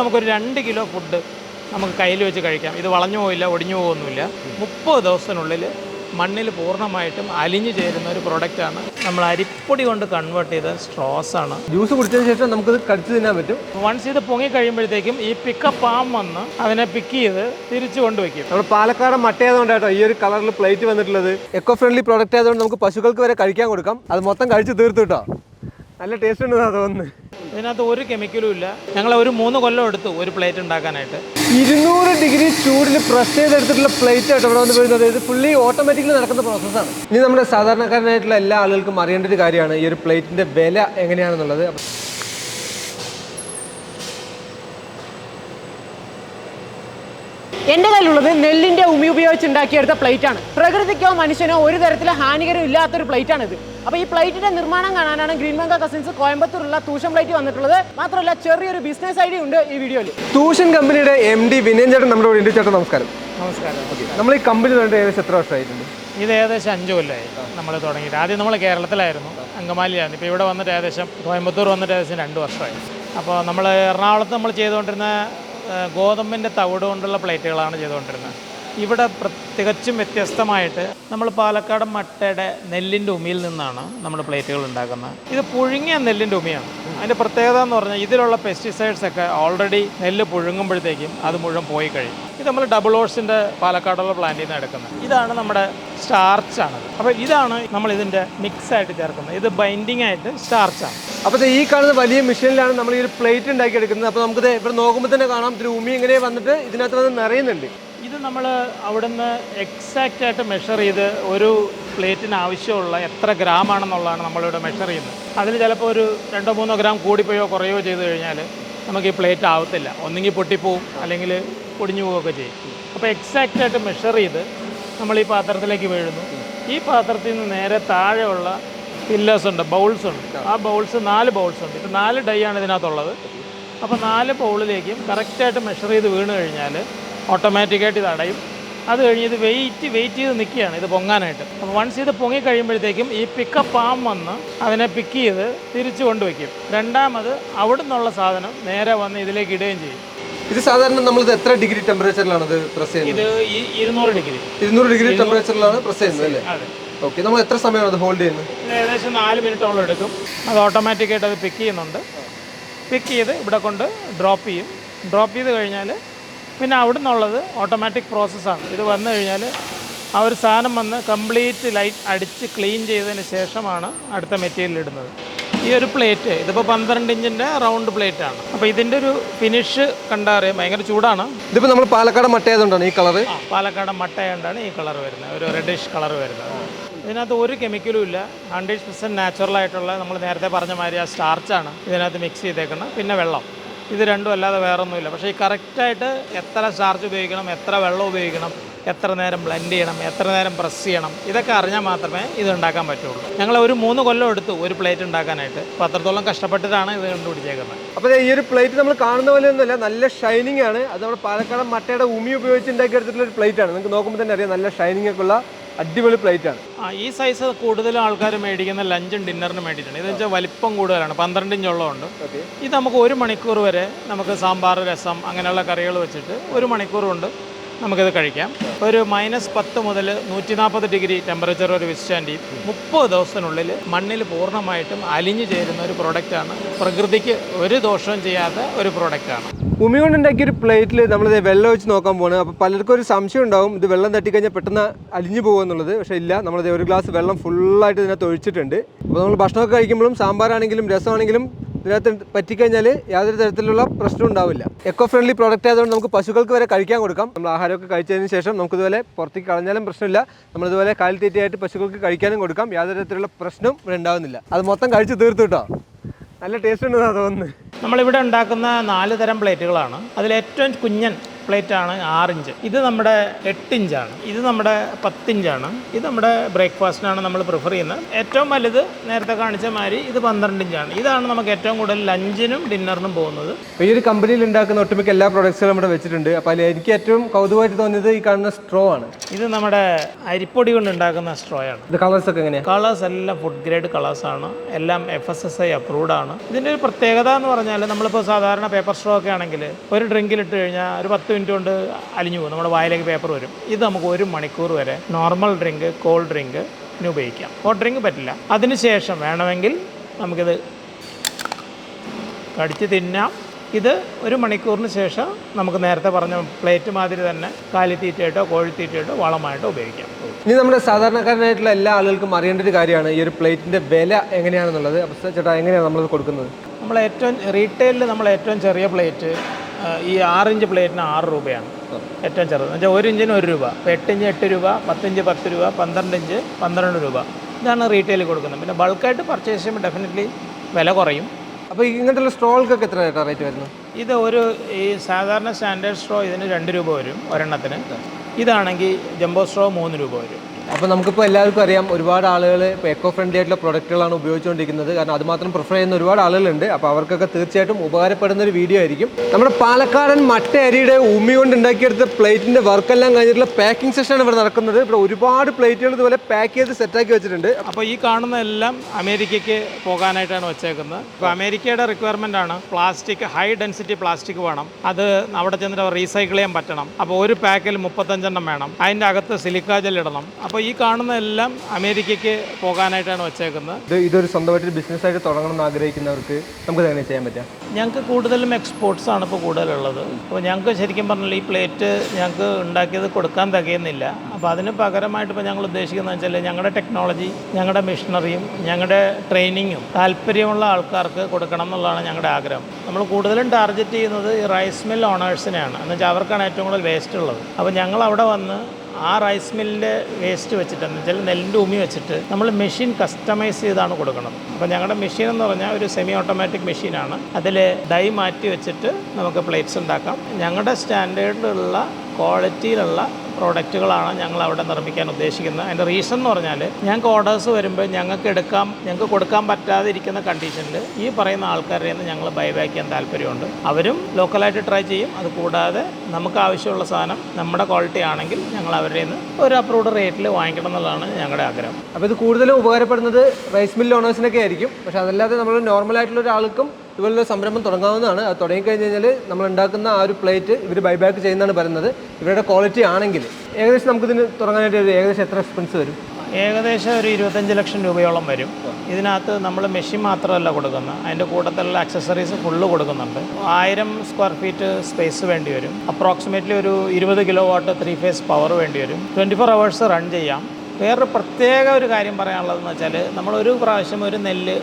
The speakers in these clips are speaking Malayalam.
നമുക്കൊരു രണ്ട് കിലോ ഫുഡ് നമുക്ക് കയ്യിൽ വെച്ച് കഴിക്കാം. ഇത് വളഞ്ഞു പോയില്ല ഒടിഞ്ഞു പോകുന്നില്ല മുപ്പത് ദിവസത്തിനുള്ളിൽ മണ്ണിൽ പൂർണമായിട്ടും അലിഞ്ഞു ചേരുന്ന ഒരു പ്രൊഡക്റ്റാണ് നമ്മൾ അരിപ്പൊടി കൊണ്ട് കൺവേർട്ട് ചെയ്ത സ്ട്രോസ് ആണ്. ജ്യൂസ് കുടിച്ചതിന് ശേഷം നമുക്ക് കടിച്ചു തിന്നാൻ പറ്റും. വൺസ് ഇത് പൊങ്ങി കഴിയുമ്പോഴത്തേക്കും ഈ പിക്കപ്പ് പാം വന്ന് അതിനെ പിക്ക് ചെയ്ത് തിരിച്ചു കൊണ്ടുവയ്ക്കും നമ്മൾ പാലക്കാട് മട്ടയായതുകൊണ്ട് കേട്ടോ ഈ ഒരു കളറിൽ പ്ലേറ്റ് വന്നിട്ടുള്ളത്. എക്കോ ഫ്രണ്ട്ലി പ്രോഡക്റ്റ് ആയതുകൊണ്ട് നമുക്ക് പശുക്കൾക്ക് വരെ കഴിക്കാൻ കൊടുക്കാം. അത് മൊത്തം കഴിച്ച് തീർത്തു കേട്ടോ നല്ല ടേസ്റ്റ് ഉണ്ടെന്നാണ് തോന്നുന്നു. ഇതിനകത്ത് ഒരു കെമിക്കലും ഇല്ല. ഞങ്ങൾ ഒരു മൂന്ന് കൊല്ലം എടുത്തു ഒരു പ്ലേറ്റ് ഉണ്ടാക്കാനായിട്ട്. ഇരുന്നൂറ് ഡിഗ്രി ചൂടിൽ പ്രസ് ചെയ്തെടുത്തിട്ടുള്ള പ്ലേറ്റ് ആയിട്ട് ഇവിടെ വന്ന് വരുന്നത് ഇത് ഫുള്ളി ഓട്ടോമാറ്റിക്കലി നടക്കുന്ന പ്രോസസ്സാണ് ഇനി നമ്മുടെ സാധാരണക്കാരനായിട്ടുള്ള എല്ലാ ആളുകൾക്കും അറിയേണ്ട ഒരു കാര്യമാണ് ഈ ഒരു പ്ലേറ്റിന്റെ വില എങ്ങനെയാണെന്നുള്ളത്. എന്റെ കയ്യിലുള്ളത് നെല്ലിന്റെ ഉമി ഉപയോഗിച്ച് ഉണ്ടാക്കിയെടുത്ത പ്ലേറ്റ് ആണ്. പ്രകൃതിക്കോ മനുഷ്യനോ ഒരു തരത്തിലെ ഹാനികരം ഇല്ലാത്തൊരു പ്ലേറ്റ് ആണ് ഇത് അപ്പോൾ ഈ പ്ലേറ്റിന്റെ നിർമ്മാണം കാണാനാണ് ഗ്രീൻ ബംഗ കസിൻസ് കോയമ്പത്തൂരുള്ള തൂഷൻ പ്ലേറ്റ് വന്നിട്ടുള്ളത്. മാത്രമല്ല ചെറിയൊരു ബിസിനസ് ഐഡിയ ഉണ്ട് ഈ വീഡിയോയിൽ തൂഷൻ കമ്പനിയുടെ എം ഡി വിനയൻ ചേട്ടൻ നമ്മുടെ ഉണ്ട്. ചേട്ടൻ നമസ്കാരം. നമസ്കാരം. നമ്മൾ ഈ കമ്പനി ഏകദേശം എത്ര വർഷമായിട്ടുണ്ട്? ഇത് ഏകദേശം അഞ്ച് കൊല്ലമായി നമ്മൾ തുടങ്ങിയിട്ട്. ആദ്യം നമ്മൾ കേരളത്തിലായിരുന്നു അങ്കമാലിയായിരുന്നു ഇപ്പോൾ ഇവിടെ വന്നിട്ട് ഏകദേശം കോയമ്പത്തൂർ വന്നിട്ട് ഏകദേശം രണ്ട് വർഷമായി. അപ്പോൾ നമ്മൾ എറണാകുളത്ത് നമ്മൾ ചെയ്തുകൊണ്ടിരുന്ന ഗോതമ്പിന്റെ തവിട് കൊണ്ടുള്ള പ്ലേറ്റുകളാണ് ചെയ്തുകൊണ്ടിരുന്നത്. ഇവിടെ തികച്ചും വ്യത്യസ്തമായിട്ട് നമ്മൾ പാലക്കാട് മട്ടയുടെ നെല്ലിന്റെ ഉമിയിൽ നിന്നാണ് നമ്മൾ പ്ലേറ്റുകൾ ഉണ്ടാക്കുന്നത്. ഇത് പുഴുങ്ങിയ നെല്ലിന്റെ ഉമിയാണ്. അതിന്റെ പ്രത്യേകത എന്ന് പറഞ്ഞാൽ ഇതിലുള്ള പെസ്റ്റിസൈഡ്സ് ഒക്കെ ഓൾറെഡി നെല്ല് പുഴുങ്ങുമ്പോഴത്തേക്കും അത് മുഴുവൻ പോയി കഴിയും. ഇത് നമ്മൾ ഡബിൾ ഓട്സിന്റെ പാലക്കാടുള്ള പ്ലാന്റിൽ നിന്ന് എടുക്കുന്നത്. ഇതാണ് നമ്മുടെ സ്റ്റാർച്ച് ആണ്. അപ്പോൾ ഇതാണ് നമ്മൾ ഇതിന്റെ മിക്സ് ആയിട്ട് ചേർക്കുന്നത്. ഇത് ബൈൻഡിങ് ആയിട്ട് സ്റ്റാർച്ച് ആണ്. അപ്പോൾ ഈ കാണുന്ന വലിയ മെഷീനിലാണ് നമ്മൾ ഈ ഒരു പ്ലേറ്റ് ഉണ്ടാക്കി എടുക്കുന്നത്. അപ്പോൾ നമുക്കിത് ഇവിടെ നോക്കുമ്പോൾ തന്നെ കാണാം. ഇതിൽ ഉമി ഇങ്ങനെ വന്നിട്ട് ഇതിനകത്ത് വന്ന് നിറയുന്നുണ്ട്. ഇത് നമ്മൾ അവിടുന്ന് എക്സാക്റ്റ് ആയിട്ട് മെഷർ ചെയ്ത് ഒരു പ്ലേറ്റിന് ആവശ്യമുള്ള എത്ര ഗ്രാം ആണെന്നുള്ളതാണ് നമ്മളിവിടെ മെഷർ ചെയ്യുന്നത്. അതിൽ ചിലപ്പോൾ ഒരു രണ്ടോ മൂന്നോ ഗ്രാം കൂടിപ്പോയോ കുറയോ ചെയ്ത് കഴിഞ്ഞാൽ നമുക്ക് ഈ പ്ലേറ്റ് ആവത്തില്ല. ഒന്നെങ്കിൽ പൊട്ടിപ്പോവും അല്ലെങ്കിൽ പൊടിഞ്ഞു പോവുകയൊക്കെ ചെയ്യും. അപ്പോൾ എക്സാക്റ്റ് ആയിട്ട് മെഷർ ചെയ്ത് നമ്മൾ ഈ പാത്രത്തിലേക്ക് വീഴുന്നു. ഈ പാത്രത്തിൽ നിന്ന് നേരെ താഴെയുള്ള പില്ലേഴ്സ് ഉണ്ട് ബൗൾസ് ഉണ്ട്. ആ ബൗൾസ് നാല് ബൗൾസ് ഉണ്ട്. ഇത് നാല് ഡൈ ആണ് ഇതിനകത്തുള്ളത്. അപ്പോൾ നാല് ബൗളിലേക്കും കറക്റ്റായിട്ട് മെഷർ ചെയ്ത് വീണ് കഴിഞ്ഞാൽ ഓട്ടോമാറ്റിക്കായിട്ട് ഇത് അടയും. അത് കഴിഞ്ഞ് ഇത് വെയിറ്റ് വെയിറ്റ് ചെയ്ത് നിൽക്കുകയാണ് ഇത് പൊങ്ങാനായിട്ട്. അപ്പോൾ വൺസ് ഇത് പൊങ്ങി കഴിയുമ്പോഴത്തേക്കും ഈ പിക്കപ്പ് ആം വന്ന് അതിനെ പിക്ക് ചെയ്ത് തിരിച്ചു കൊണ്ടുവയ്ക്കും. രണ്ടാമത് അവിടെ നിന്നുള്ള സാധനം നേരെ വന്ന് ഇതിലേക്ക് ഇടുകയും ചെയ്യും. ഇത് സാധാരണ നമ്മൾ ഇത് എത്ര ഡിഗ്രി ടെമ്പറേച്ചറിലാണ് ഇത് പ്രസ് ചെയ്യുന്നത്? ഇരുന്നൂറ് ഡിഗ്രി. ഇരുന്നൂറ് ഡിഗ്രി ടെമ്പറേച്ചറിലാണ് പ്രസ് ചെയ്യുന്നത് അല്ലേ? ഓക്കെ നമ്മൾ എത്ര സമയമാണ് അത് ഹോൾഡ് ചെയ്യുന്നത് ഏകദേശം നാല് മിനിറ്റോളം എടുക്കും. അത് ഓട്ടോമാറ്റിക്കായിട്ട് അത് പിക്ക് ചെയ്യുന്നുണ്ട്. പിക്ക് ചെയ്ത് ഇവിടെ കൊണ്ട് ഡ്രോപ്പ് ചെയ്യും. ഡ്രോപ്പ് ചെയ്ത് കഴിഞ്ഞാൽ പിന്നെ അവിടെ നിന്നുള്ളത് ഓട്ടോമാറ്റിക് പ്രോസസ്സാണ് ഇത് വന്നു കഴിഞ്ഞാൽ ആ ഒരു സാധനം വന്ന് കംപ്ലീറ്റ് ലൈറ്റ് അടിച്ച് ക്ലീൻ ചെയ്തതിന് ശേഷമാണ് അടുത്ത മെറ്റീരിയൽ ഇടുന്നത്. ഈ ഒരു പ്ലേറ്റ് ഇതിപ്പോൾ പന്ത്രണ്ട് ഇഞ്ചിന്റെ റൗണ്ട് പ്ലേറ്റ് ആണ്. അപ്പോൾ ഇതിന്റെ ഒരു ഫിനിഷ് കണ്ടാൽ അറിയാം ഭയങ്കര ചൂടാണ്. ഇതിപ്പോൾ നമ്മൾ പാലക്കാട് മട്ടയതുകൊണ്ടാണ് ഈ കളറ് ആ, പാലക്കാട് മട്ടയുണ്ടാണ് ഈ കളർ വരുന്നത്. ഒരു റെഡിഷ് കളർ വരുന്നത്. ഇതിനകത്ത് ഒരു കെമിക്കലും ഇല്ല. ഹൺഡ്രഡ് പെർസെന്റ് നാച്ചുറൽ ആയിട്ടുള്ള നമ്മൾ നേരത്തെ പറഞ്ഞ മാതിരി ആ സ്റ്റാർച്ചാണ് ഇതിനകത്ത് മിക്സ് ചെയ്തേക്കുന്നത് പിന്നെ വെള്ളം. ഇത് രണ്ടും അല്ലാതെ വേറൊന്നുമില്ല. പക്ഷേ ഈ കറക്റ്റായിട്ട് എത്ര സ്റ്റാർച്ച് ഉപയോഗിക്കണം എത്ര വെള്ളം ഉപയോഗിക്കണം എത്ര നേരം ബ്ലെൻഡ് ചെയ്യണം എത്ര നേരം പ്രസ് ചെയ്യണം ഇതൊക്കെ അറിഞ്ഞാൽ മാത്രമേ ഇത് ഉണ്ടാക്കാൻ പറ്റുള്ളൂ. ഞങ്ങൾ ഒരു മൂന്ന് കൊല്ലം എടുത്തു ഒരു പ്ലേറ്റ് ഉണ്ടാക്കാനായിട്ട്. അപ്പോൾ അത്രത്തോളം കഷ്ടപ്പെട്ടിട്ടാണ് ഇത് കണ്ടുപിടിച്ചേക്കുന്നത്. അപ്പോൾ ഈ ഒരു പ്ലേറ്റ് നമ്മൾ കാണുന്ന പോലെ ഒന്നുമല്ല നല്ല ഷൈനിങ് ആണ്. അത് നമ്മൾ പാലക്കാട് മട്ടയുടെ ഉമി ഉപയോഗിച്ച് ഉണ്ടാക്കി എടുത്തിട്ടുള്ള ഒരു പ്ലേറ്റ് ആണ്. നിങ്ങൾക്ക് നോക്കുമ്പോൾ തന്നെ അറിയാം നല്ല ഷൈനിങ് ഒക്കെ ഉള്ള അടിപൊളി പ്ലേറ്റ് ആണ്. ആ ഈ സൈസ് കൂടുതലും ആൾക്കാർ മേടിക്കുന്ന ലഞ്ചും ഡിന്നറിനും വേണ്ടിയിട്ടാണ് ഇതെന്ന് വെച്ചാൽ വലിപ്പം കൂടുതലാണ് പന്ത്രണ്ട് ഇഞ്ചുള്ളതുണ്ട് ഇത് നമുക്ക് ഒരു മണിക്കൂർ വരെ നമുക്ക് സാമ്പാർ രസം അങ്ങനെയുള്ള കറികൾ വെച്ചിട്ട് ഒരു മണിക്കൂർ കൊണ്ട് നമുക്കിത് കഴിക്കാം. ഒരു മൈനസ് പത്ത് മുതൽ നൂറ്റി നാൽപ്പത് ഡിഗ്രി ടെമ്പറേച്ചർ ഒരു വിസ്റ്റാൻഡ് ചെയ്യും മുപ്പത് ദിവസത്തിനുള്ളിൽ മണ്ണിൽ പൂർണമായിട്ടും അലിഞ്ഞു ചേരുന്ന ഒരു പ്രൊഡക്റ്റാണ് പ്രകൃതിക്ക് ഒരു ദോഷവും ചെയ്യാത്ത ഒരു പ്രൊഡക്റ്റാണ് ഉമി കൊണ്ടുണ്ടാക്കിയ ഒരു പ്ലേറ്റിൽ നമ്മളിത് വെള്ളം ഒഴിച്ച് നോക്കാൻ പോകണം അപ്പോൾ പലർക്കും ഒരു സംശയം ഉണ്ടാവും ഇത് വെള്ളം തട്ടിക്കഴിഞ്ഞാൽ പെട്ടെന്ന് അലിഞ്ഞു പോകും എന്നുള്ളത്. പക്ഷേ ഇല്ല നമ്മളിത് ഒരു ഗ്ലാസ് വെള്ളം ഫുള്ളായിട്ട് ഇതിനകത്ത് ഒഴിച്ചിട്ടുണ്ട്. അപ്പോൾ നമ്മൾ ഭക്ഷണമൊക്കെ കഴിക്കുമ്പോഴും സാമ്പാറാണെങ്കിലും രസമാണെങ്കിലും ഇതിനകത്ത് പറ്റിക്കഴിഞ്ഞാൽ യാതൊരു തരത്തിലുള്ള പ്രശ്നം ഉണ്ടാവില്ല. എക്കോ ഫ്രണ്ട്ലി പ്രോഡക്റ്റ് ആയതുകൊണ്ട് നമുക്ക് പശുക്കൾക്ക് വരെ കഴിക്കാൻ കൊടുക്കാം. നമ്മൾ ആഹാരമൊക്കെ കഴിച്ചതിന് ശേഷം നമുക്കിതുപോലെ പുറത്തേക്ക് കളഞ്ഞാലും പ്രശ്നമില്ല. നമ്മളിതുപോലെ കാൽ തീറ്റയായിട്ട് പശുക്കൾക്ക് കഴിക്കാനും കൊടുക്കാം. യാതൊരു തരത്തിലുള്ള പ്രശ്നവും ഇവിടെ ഉണ്ടാവുന്നില്ല. അത് മൊത്തം കഴിച്ച് തീർത്തു കേട്ടോ നല്ല ടേസ്റ്റ് ഉണ്ടെന്നാണ് തോന്നുന്നത് നമ്മളിവിടെ ഉണ്ടാക്കുന്ന നാല് തരം പ്ലേറ്റുകളാണ്. അതിൽ ഏറ്റവും കുഞ്ഞൻ പ്ലേറ്റ് ആണ് ആറ് ഇഞ്ച് ഇത് നമ്മുടെ എട്ട് ഇഞ്ചാണ് ഇത് നമ്മുടെ പത്ത് ഇഞ്ചാണ് ഇത് നമ്മുടെ ബ്രേക്ക്ഫാസ്റ്റിനാണ് നമ്മൾ പ്രിഫർ ചെയ്യുന്നത്. ഏറ്റവും വലുത് നേരത്തെ കാണിച്ച മാതിരി ഇത് പന്ത്രണ്ട് ഇഞ്ചാണ് ഇതാണ് നമുക്ക് ഏറ്റവും കൂടുതൽ ലഞ്ചിനും ഡിന്നറിനും പോകുന്നത്. ഈ ഒരു കമ്പനിയിൽ ഉണ്ടാക്കുന്ന ഒട്ടുമിക്ക എല്ലാ പ്രൊഡക്ട്സുകളും ഇവിടെ വെച്ചിട്ടുണ്ട്. അപ്പോൾ അതിൽ എനിക്ക് ഏറ്റവും കൗതുകമായിട്ട് തോന്നിയത് ഈ കാണുന്ന സ്ട്രോ ആണ്. ഇത് നമ്മുടെ അരിപ്പൊടി കൊണ്ട് ഉണ്ടാക്കുന്ന സ്ട്രോ ആണ്. ഇത് കളേഴ്സ് ഒക്കെ എങ്ങനെയാണ് കളേഴ്സ് എല്ലാം ഫുഡ് ഗ്രേഡ് കളേഴ്സ് ആണ്. എല്ലാം F S S I approved ആണ്. ഇതിന്റെ ഒരു പ്രത്യേകത എന്ന് പറഞ്ഞാൽ നമ്മളിപ്പോൾ സാധാരണ പേപ്പർ സ്ട്രോ ഒക്കെ ആണെങ്കിൽ ഒരു ഡ്രിങ്കിൽ ഇട്ട് കഴിഞ്ഞാൽ ഒരു പത്ത് മിനിറ്റ് കൊണ്ട് അലിഞ്ഞു പോകും. നമ്മുടെ വായിലേക്ക് പേപ്പർ വരും. ഇത് നമുക്ക് ഒരു മണിക്കൂർ വരെ നോർമൽ ഡ്രിങ്ക് കോൾഡ് ഡ്രിങ്ക് ഉപയോഗിക്കാം. ഹോട്ട് ഡ്രിങ്ക് പറ്റില്ല. അതിനുശേഷം വേണമെങ്കിൽ നമുക്കിത് കടിച്ച് തിന്നാം. ഇത് ഒരു മണിക്കൂറിന് ശേഷം നമുക്ക് നേരത്തെ പറഞ്ഞ പ്ലേറ്റ് മാതിരി തന്നെ കാലിത്തീറ്റയായിട്ടോ കോഴിത്തീറ്റയായിട്ടോ വളമായിട്ടോ ഉപയോഗിക്കാം. ഇനി നമ്മുടെ സാധാരണക്കാരനായിട്ടുള്ള എല്ലാ ആളുകൾക്കും അറിയേണ്ട ഒരു കാര്യമാണ് ഈ ഒരു പ്ലേറ്റിന്റെ വില എങ്ങനെയാണെന്നുള്ളത്. അപ്പോൾ ചേട്ടാ എങ്ങനെയാണ് നമ്മളത് കൊടുക്കുന്നത്? നമ്മൾ ഏറ്റവും റീറ്റെയിലിൽ നമ്മൾ ഏറ്റവും ചെറിയ പ്ലേറ്റ് ഈ ആറിഞ്ച് പ്ലേറ്റിന് ആറ് രൂപയാണ്. ഏറ്റവും ചെറുത്. എന്ന് വെച്ചാൽ ഒരു ഇഞ്ചിന് ഒരു രൂപ. അപ്പോൾ എട്ടിഞ്ച് എട്ട് രൂപ പത്തിഞ്ച് പത്ത് രൂപ പന്ത്രണ്ട് ഇഞ്ച് പന്ത്രണ്ട് രൂപ. ഇതാണ് റീറ്റെയിൽ കൊടുക്കുന്നത്. പിന്നെ ബൾക്കായിട്ട് പർച്ചേസ് ചെയ്യുമ്പോൾ ഡെഫിനറ്റ്ലി വില കുറയും. അപ്പോൾ ഇങ്ങനത്തെ സ്ട്രോകൾക്കൊക്കെ എത്ര റേറ്റ് വരുന്നു ഇത് ഒരു ഈ സാധാരണ സ്റ്റാൻഡേർഡ് സ്ട്രോ ഇതിന് രണ്ട് രൂപ വരും ഒരെണ്ണത്തിന്. ഇതാണെങ്കിൽ ജംബോ സ്ട്രോ മൂന്ന് രൂപ വരും. അപ്പോൾ നമുക്കിപ്പോൾ എല്ലാവർക്കും അറിയാം ഒരുപാട് ആളുകൾ ഇപ്പോൾ എക്കോ ഫ്രണ്ട്ലി ആയിട്ടുള്ള പ്രൊഡക്റ്റുകളാണ് ഉപയോഗിച്ചുകൊണ്ടിരിക്കുന്നത്. കാരണം അതുമാത്രം പ്രിഫർ ചെയ്യുന്ന ഒരുപാട് ആളുകളുണ്ട്. അപ്പോൾ അവർക്കൊക്കെ തീർച്ചയായിട്ടും ഉപകാരപ്പെടുന്ന ഒരു വീഡിയോ ആയിരിക്കും. നമ്മുടെ പാലക്കാടൻ മട്ട അരിയുടെ ഉമ്മി കൊണ്ട് ഉണ്ടാക്കിയെടുത്ത പ്ലേറ്റിന്റെ വർക്കെല്ലാം കഴിഞ്ഞിട്ടുള്ള പാക്കിംഗ് സെഷനാണ് ഇവിടെ നടക്കുന്നത്. ഇവിടെ ഒരുപാട് പ്ലേറ്റുകൾ ഇതുപോലെ പാക്ക് ചെയ്ത് സെറ്റാക്കി വെച്ചിട്ടുണ്ട്. അപ്പോൾ ഈ കാണുന്ന എല്ലാം അമേരിക്കയ്ക്ക് പോകാനായിട്ടാണ് വെച്ചേക്കുന്നത്. ഇപ്പോൾ അമേരിക്കയുടെ റിക്വയർമെന്റ് ആണ് പ്ലാസ്റ്റിക് ഹൈ ഡെൻസിറ്റി പ്ലാസ്റ്റിക് വേണം. അത് അവിടെ ചെന്നിട്ട് റീസൈക്കിൾ ചെയ്യാൻ പറ്റണം. അപ്പോൾ ഒരു പാക്കിൽ മുപ്പത്തഞ്ചെണ്ണം വേണം. അതിന്റെ അകത്ത് സിലിക്കാ ജെൽ ഇടണം. അപ്പോൾ ഈ കാണുന്ന എല്ലാം അമേരിക്കയ്ക്ക് പോകാനായിട്ടാണ് വെച്ചേക്കുന്നത്. ഇത് ഇതൊരു സ്വന്തമായിട്ട് ബിസിനസ് ആയിട്ട് തുടങ്ങണം എന്ന് ആഗ്രഹിക്കുന്നവർക്ക് നമുക്ക് അങ്ങനെ ചെയ്യാൻ പറ്റുക? ഞങ്ങൾക്ക് കൂടുതലും എക്സ്പോർട്സ് ആണ് ഇപ്പോൾ കൂടുതലുള്ളത്. അപ്പോൾ ഞങ്ങൾക്ക് ശരിക്കും പറഞ്ഞാൽ ഈ പ്ലേറ്റ് ഞങ്ങൾക്ക് ഉണ്ടാക്കിയത് കൊടുക്കാൻ തികയുന്നില്ല. അപ്പോൾ അതിന് പകരമായിട്ട് ഇപ്പോൾ ഞങ്ങൾ ഉദ്ദേശിക്കുന്നത് വെച്ചാൽ ഞങ്ങളുടെ ടെക്നോളജി ഞങ്ങളുടെ മെഷീനറിയും ഞങ്ങളുടെ ട്രെയിനിങ്ങും താല്പര്യമുള്ള ആൾക്കാർക്ക് കൊടുക്കണം എന്നുള്ളതാണ് ഞങ്ങളുടെ ആഗ്രഹം. നമ്മൾ കൂടുതലും ടാർഗറ്റ് ചെയ്യുന്നത് ഈ റൈസ് മിൽ ഓണേഴ്സിനെയാണ് എന്ന് വെച്ചാൽ അവർക്കാണ് ഏറ്റവും കൂടുതൽ വേസ്റ്റ് ഉള്ളത്. അപ്പോൾ ഞങ്ങൾ അവിടെ വന്ന് ആ റൈസ് മില്ലിന്റെ വേസ്റ്റ് വെച്ചിട്ട് എന്ന് വെച്ചാൽ നെല്ലിന്റെ ഉമി വെച്ചിട്ട് നമ്മൾ മെഷീൻ കസ്റ്റമൈസ് ചെയ്താണ് കൊടുക്കുന്നത് അപ്പോൾ ഞങ്ങളുടെ മെഷീൻ എന്ന് പറഞ്ഞാൽ ഒരു സെമി ഓട്ടോമാറ്റിക് മെഷീനാണ് അതിൽ ഡൈ മാറ്റി വെച്ചിട്ട് നമുക്ക് പ്ലേറ്റ്സ് ഉണ്ടാക്കാം. ഞങ്ങളുടെ സ്റ്റാൻഡേർഡിലുള്ള ക്വാളിറ്റിയിലുള്ള പ്രോഡക്റ്റുകളാണ് ഞങ്ങൾ അവിടെ നിർമ്മിക്കാൻ ഉദ്ദേശിക്കുന്നത്. അതിന്റെ റീസൺ എന്ന് പറഞ്ഞാൽ ഞങ്ങൾക്ക് ഓർഡേഴ്സ് വരുമ്പോൾ ഞങ്ങൾക്ക് എടുക്കാം ഞങ്ങൾക്ക് കൊടുക്കാൻ പറ്റാതിരിക്കുന്ന കണ്ടീഷനിൽ ഈ പറയുന്ന ആൾക്കാരുടെ നിന്ന് ഞങ്ങൾ ബൈബാക്ക് ചെയ്യാൻ താല്പര്യമുണ്ട്. അവരും ലോക്കലായിട്ട് ട്രൈ ചെയ്യും. അത് കൂടാതെ നമുക്ക് ആവശ്യമുള്ള സാധനം നമ്മുടെ ക്വാളിറ്റി ആണെങ്കിൽ ഞങ്ങൾ അവരുടെ നിന്ന് ഒരു അപ്രൂവ്ഡ് റേറ്റിൽ വാങ്ങിക്കണം എന്നുള്ളതാണ് ഞങ്ങളുടെ ആഗ്രഹം. അപ്പോൾ ഇത് കൂടുതലും ഉപകാരപ്പെടുന്നത് റൈസ് മിൽ ഓണേഴ്സിനൊക്കെ ആയിരിക്കും. പക്ഷേ അതല്ലാതെ നമ്മൾ നോർമൽ ആയിട്ടുള്ള ഒരാൾക്കും ഇതുപോലുള്ള സംരംഭം തുടങ്ങാവുന്നതാണ്. അത് തുടങ്ങിക്കഴിഞ്ഞ് കഴിഞ്ഞാൽ നമ്മൾ ഉണ്ടാക്കുന്ന ആ ഒരു പ്ലേറ്റ് ഇവർ ബൈബാക്ക് ചെയ്യുന്നതാണ് പറയുന്നത്. ഇവരുടെ ക്വാളിറ്റി ആണെങ്കിൽ ഏകദേശം നമുക്കിതിന് തുടങ്ങാനായിട്ട് ഒരു ഏകദേശം എത്ര എക്സ്പെൻസ് വരും? ഏകദേശം ഒരു ഇരുപത്തഞ്ച് ലക്ഷം രൂപയോളം വരും. ഇതിനകത്ത് നമ്മൾ മെഷീൻ മാത്രമല്ല കൊടുക്കുന്നത്. അതിന്റെ കൂട്ടത്തിലുള്ള അക്സസറീസ് ഫുള്ള് കൊടുക്കുന്നുണ്ട്. ആയിരം സ്ക്വയർ ഫീറ്റ് സ്പേസ് വേണ്ടി വരും. അപ്രോക്സിമേറ്റ്ലി ഒരു ഇരുപത് kilo watt three phase power വേണ്ടി വരും. ട്വന്റി ഫോർ അവേഴ്സ് റൺ ചെയ്യാം. വേറൊരു പ്രത്യേക ഒരു കാര്യം പറയാനുള്ളതെന്ന് വെച്ചാൽ നമ്മളൊരു പ്രാവശ്യം ഒരു നെല്ല്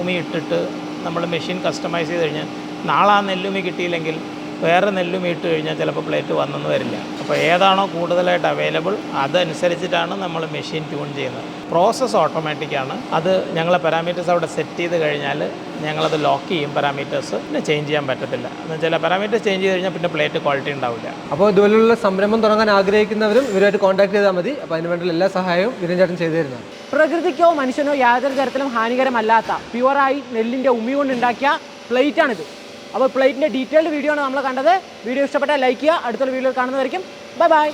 ഉമി ഇട്ടിട്ട് നമ്മൾ മെഷീൻ കസ്റ്റമൈസ് ചെയ്ത് കഴിഞ്ഞാൽ നാളെ ആ നെല്ലുമി കിട്ടിയില്ലെങ്കിൽ വേറെ നെല്ലുമി ഇട്ട് കഴിഞ്ഞാൽ ചിലപ്പോൾ പ്ലേറ്റ് വന്നെന്ന് വരില്ല. അപ്പോൾ ഏതാണോ കൂടുതലായിട്ട് അവൈലബിൾ അതനുസരിച്ചിട്ടാണ് നമ്മൾ മെഷീൻ ട്യൂൺ ചെയ്യുന്നത്. പ്രോസസ്സ് ഓട്ടോമാറ്റിക്കാണ് അത് ഞങ്ങളെ പാരാമീറ്റേഴ്സ് അവിടെ സെറ്റ് ചെയ്ത് കഴിഞ്ഞാൽ ഞങ്ങളത് ലോക്ക് ചെയ്യും പാരാമീറ്റേഴ്സ് പിന്നെ ചേഞ്ച് ചെയ്യാൻ പറ്റത്തില്ല. എന്ന് വെച്ചാൽ പാരാമീറ്റേഴ്സ് ചേഞ്ച് ചെയ്ത് കഴിഞ്ഞാൽ പിന്നെ പ്ലേറ്റ് ക്വാളിറ്റി ഉണ്ടാവില്ല. അപ്പോൾ ഇതുപോലുള്ള സംരംഭം തുടങ്ങാൻ ആഗ്രഹിക്കുന്നവരും ഇവരുമായിട്ട് കോൺടാക്ട് ചെയ്താൽ മതി. അപ്പോൾ അതിന് വേണ്ടിയുള്ള എല്ലാ സഹായവും വിരഞ്ചാട്ടം ചെയ്തു തരുന്നതാണ്. പ്രകൃതിക്കോ മനുഷ്യനോ യാതൊരു തരത്തിലും ഹാനികരമല്ലാത്ത പ്യുവറായി നെല്ലിന്റെ ഉമ്മി കൊണ്ടുണ്ടാക്കിയ പ്ലേറ്റാണിത്. അപ്പോൾ പ്ലേറ്റിന്റെ ഡീറ്റെയിൽഡ് വീഡിയോ ആണ് നമ്മൾ കണ്ടത്. വീഡിയോ ഇഷ്ടപ്പെട്ടാൽ ലൈക്ക് ചെയ്യുക. അടുത്തുള്ള വീഡിയോ കാണുന്നതായിരിക്കും ബൈ ബൈ.